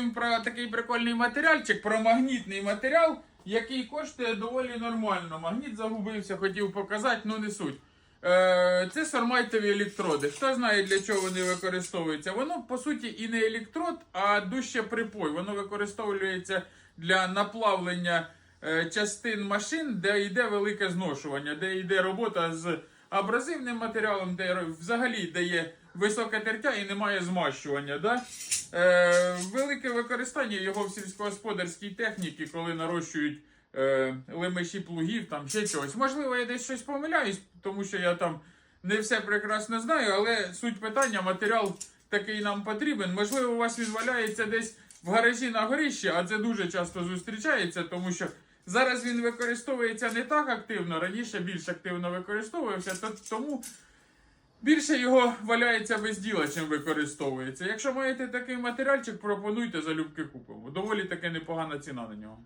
розповім про такий прикольний матеріальчик, про магнітний матеріал, який коштує доволі нормально. Магніт загубився, хотів показати, ну не суть. Е, це сормайтові електроди. Хто знає, для чого вони використовуються? Воно по суті і не електрод, а дужче припой. Воно використовується для наплавлення е, частин машин, де йде велике зношування, де йде робота з абразивним матеріалом, де взагалі де є високе тертя і немає змащування. Да? Е, велике використання його в сільськогосподарській техніці, коли нарощують е, лемеші плугів, там ще чогось. Можливо, я десь щось помиляюсь, тому що я там не все прекрасно знаю, але суть питання, матеріал такий нам потрібен. Можливо, у вас він валяється десь в гаражі на горищі, а це дуже часто зустрічається, тому що зараз він використовується не так активно, раніше більш активно використовувався, то, тому більше його валяється без діла, чим використовується. Якщо маєте такий матеріальчик, пропонуйте залюбки купимо. Доволі таки непогана ціна на нього.